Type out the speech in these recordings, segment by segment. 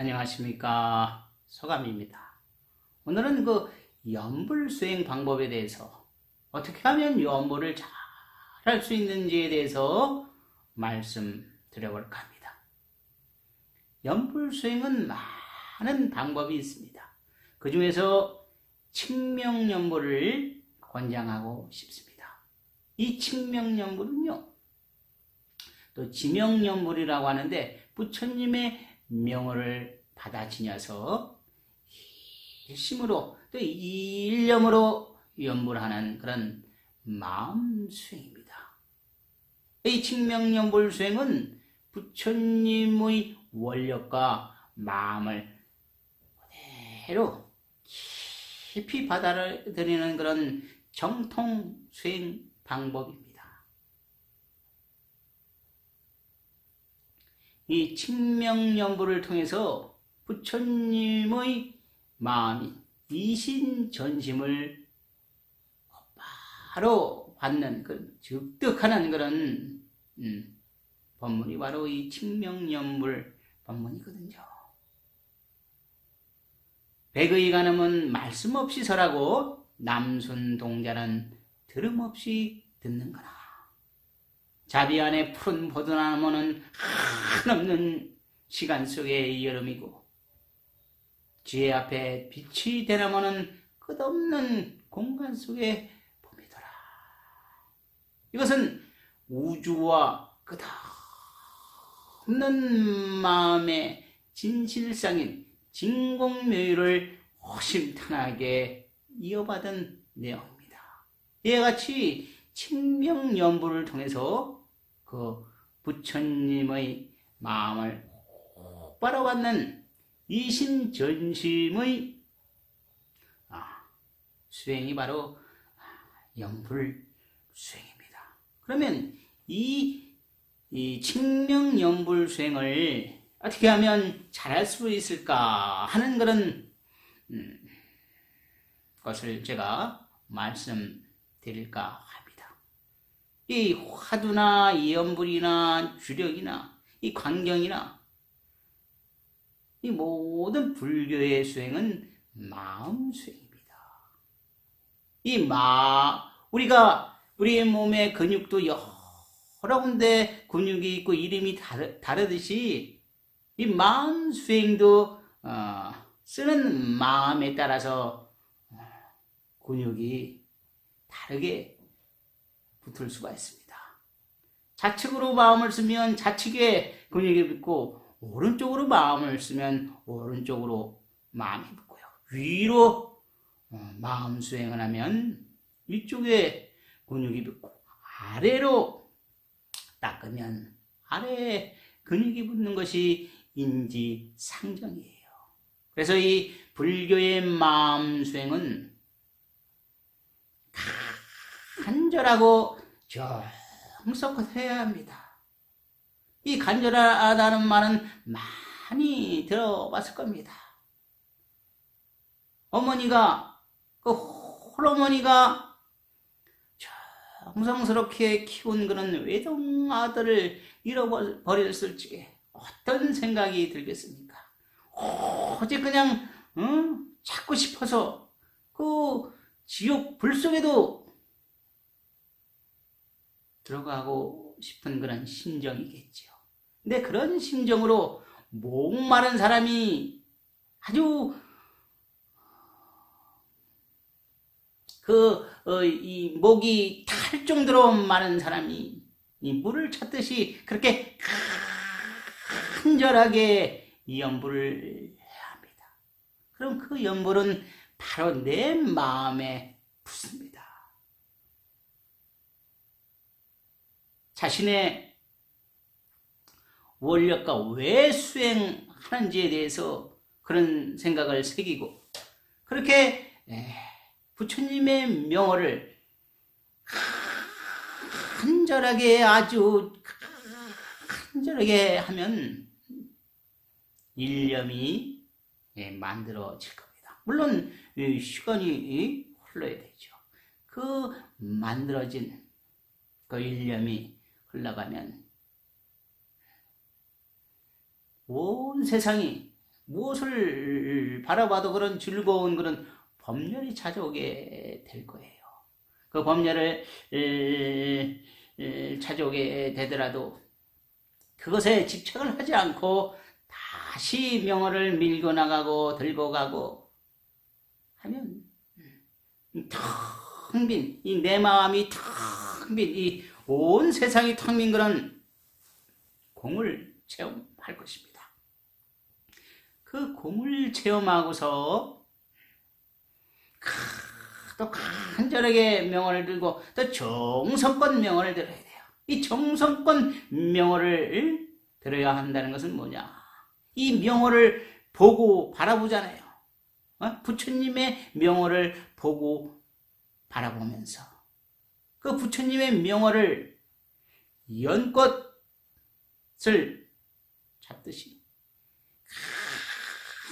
안녕하십니까 소감입니다. 오늘은 그 연불 수행 방법에 대해서 어떻게 하면 연불을 잘 할 수 있는지에 대해서 말씀드려볼까 합니다. 연불 수행은 많은 방법이 있습니다. 그 중에서 칭명연불을 권장하고 싶습니다. 이 칭명연불은요, 또 지명연불이라고 하는데 부처님의 명호를 받아 지녀서 일심으로 또 일념으로 연불하는 그런 마음 수행입니다. 이 칭명연불 수행은 부처님의 원력과 마음을 그대로 깊이 받아들이는 그런 정통 수행 방법입니다. 이 칭명연불을 통해서 부처님의 마음이 이신전심을 바로 받는 그 습득하는 그런 음, 법문이 바로 이 칭명연불 법문이거든요. 백의 간음은 말씀 없이 설하고 남순 동자는 들음 없이 듣는거나 자비 안에 푸른 보드나무는 한없는 시간 속의 여름이고 지혜 앞에 빛이 대나무는 끝없는 공간 속의 봄이더라. 이것은 우주와 끝없는 마음의 진실상인 진공묘유를 허심탄회하게 이어받은 내용입니다. 이와 같이 칭명연부를 통해서 그 부처님의 마음을 받는 이심전심의 아, 수행이 바로 연불 수행입니다. 그러면 이, 이 칭명연불 수행을 어떻게 하면 잘할 수 있을까 하는 그런 음, 것을 제가 말씀드릴까 합니다. 이 화두나 이 연불이나 주력이나 이 광경이나 이 모든 불교의 수행은 마음 수행입니다. 이 마, 우리가 우리의 몸의 근육도 여러 군데 근육이 있고 이름이 다르, 다르듯이 이 마음 수행도 어, 쓰는 마음에 따라서 어, 근육이 다르게 붙을 수가 있습니다. 좌측으로 마음을 쓰면 좌측에 근육이 붙고 오른쪽으로 마음을 쓰면 오른쪽으로 마음이 붙고요. 위로 어, 마음 수행을 하면 위쪽에 근육이 붙고 아래로 닦으면 아래에 근육이 붙는 것이 인지 상정이에요. 그래서 이 불교의 마음 수행은 간절하고 정성껏 해야 합니다. 이 간절하다는 말은 많이 들어봤을 겁니다. 어머니가 그 홀어머니가 정성스럽게 키운 그런 외동 아들을 잃어버렸을 적에 어떤 생각이 들겠습니까? 오직 그냥 응? 찾고 싶어서 그 지옥 불 속에도 들어가고 싶은 그런 심정이겠죠. 근데 그런 심정으로 목마른 사람이 아주 그, 어, 이 목이 탈 정도로 마른 사람이 이 물을 찾듯이 그렇게 간절하게 연불을 해야 합니다. 그럼 그 연불은 바로 내 마음에 붙습니다. 자신의 원력과 왜 수행하는지에 대해서 그런 생각을 새기고 그렇게 부처님의 명호를 간절하게 아주 간절하게 하면 일념이 만들어질 겁니다. 물론 시간이 흘러야 되죠. 그 만들어진 그 일념이 흘러가면 온 세상이 무엇을 바라봐도 그런 즐거운 그런 법렬이 찾아오게 될 거예요. 그 에, 찾아오게 되더라도 그것에 집착을 하지 않고 다시 명언을 밀고 나가고 들고 가고 하면 텅 빈, 이 내 마음이 텅 빈, 이 온 세상이 텅빈 그런 공을 체험할 것입니다. 그 공을 체험하고서 또 간절하게 명언을 들고 또 정성껏 명언을 들어야 돼요. 이 정성껏 명언을 들어야 한다는 것은 뭐냐? 이 명언을 보고 바라보잖아요. 어? 부처님의 명언을 보고 바라보면서 그 부처님의 명언을 연꽃을 잡듯이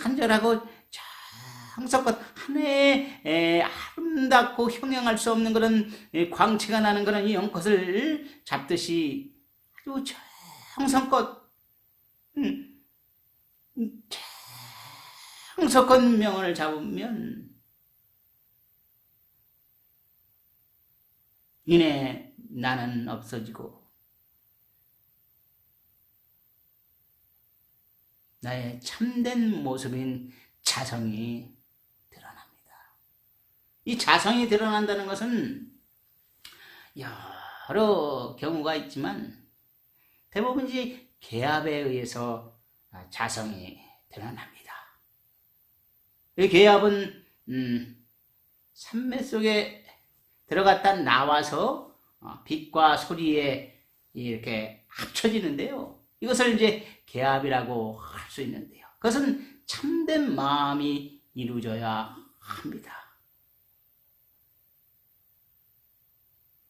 간절하고 정성껏 하늘에 아름답고 형용할 수 없는 그런 광채가 나는 그런 이 연꽃을 잡듯이 아주 정성껏 음, 정성껏 명언을 잡으면 이내 나는 없어지고 나의 참된 모습인 자성이 드러납니다. 이 자성이 드러난다는 것은 여러 경우가 있지만 대부분 이제 계압에 의해서 자성이 드러납니다. 이 계압은 음, 산매 속에 들어갔다 나와서 어, 빛과 소리에 이렇게 합쳐지는데요. 이것을 이제 계압이라고 할 수 있는데요. 그것은 참된 마음이 이루어져야 합니다.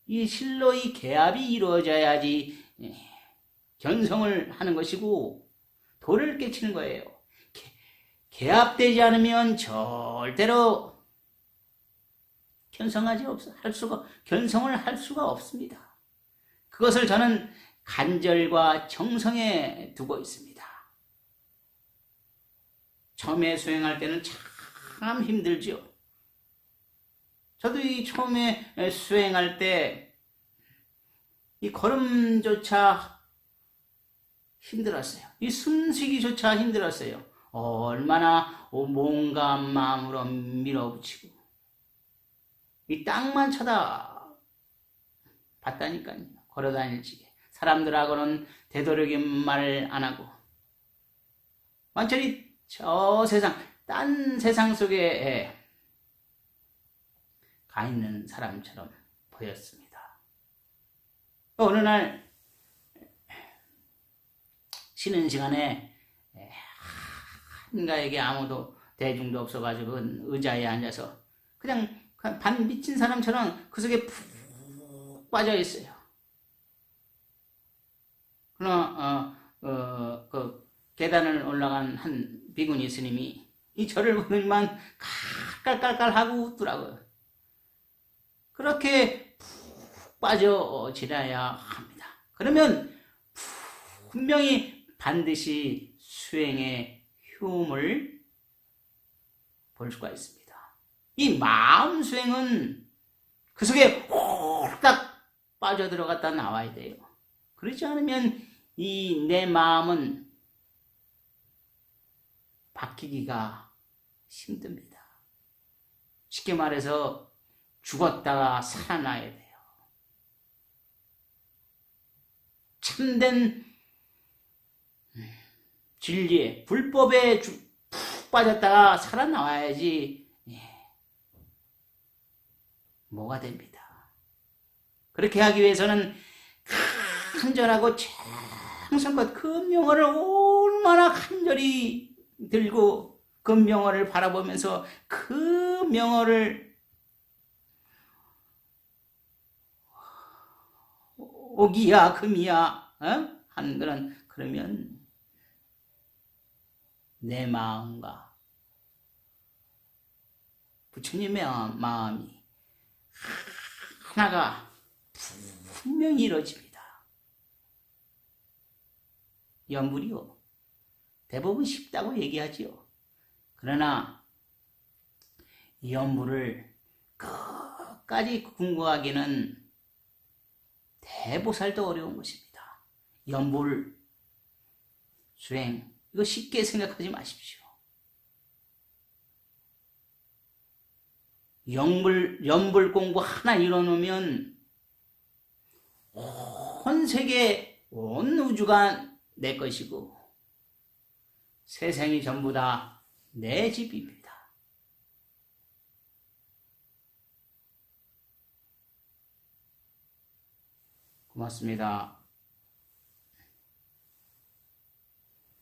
이 실로 이 계압이 이루어져야지 예, 견성을 하는 것이고 도를 깨치는 거예요. 계압되지 않으면 절대로 견성하지 없, 할 수가, 견성을 할 수가 없습니다. 그것을 저는 간절과 정성에 두고 있습니다. 처음에 수행할 때는 참 힘들죠. 저도 이 처음에 수행할 때 이 걸음조차 힘들었어요. 이 숨쉬기조차 힘들었어요. 얼마나 몸과 마음으로 밀어붙이고 이 땅만 쳐다 봤다니까요. 걸어다닐 적에 사람들하고는 되도록이면 말을 안 하고 완전히 저 세상 딴 세상 속에 가 있는 사람처럼 보였습니다. 어느 날 쉬는 시간에 한가에게 아무도 대중도 없어가지고 의자에 앉아서 그냥 반 미친 사람처럼 그 속에 푹 빠져 있어요. 그러나 어, 어, 그 계단을 올라간 한 비구니 스님이 이 저를 보더니만 깔깔깔하고 웃더라고요. 그렇게 푹 빠져 지나야 합니다. 그러면 분명히 반드시 수행의 효험을 볼 수가 있습니다. 이 마음 수행은 그 속에 홀딱 빠져들어갔다 나와야 돼요. 그렇지 않으면 이 내 마음은 바뀌기가 힘듭니다. 쉽게 말해서 죽었다가 살아나야 돼요. 참된 진리에 불법에 주, 푹 빠졌다가 살아나와야지 예. 뭐가 됩니다. 그렇게 하기 위해서는 간절하고 정성껏 그 명언을 얼마나 간절히 들고 그 명언을 바라보면서 그 명언을 오기야 금이야 어? 하는 그런 그러면 내 마음과 부처님의 마음이 하나가 분명히 이루어집니다. 연불이요. 대부분 쉽다고 얘기하지요. 그러나 이 연부를 끝까지 궁구하기는 대보살도 어려운 것입니다. 연불 수행 이거 쉽게 생각하지 마십시오. 연불 연불 공부 하나 이뤄놓으면 온 세계 온 우주가 내 것이고 세상이 전부 다 내 집입니다. 고맙습니다.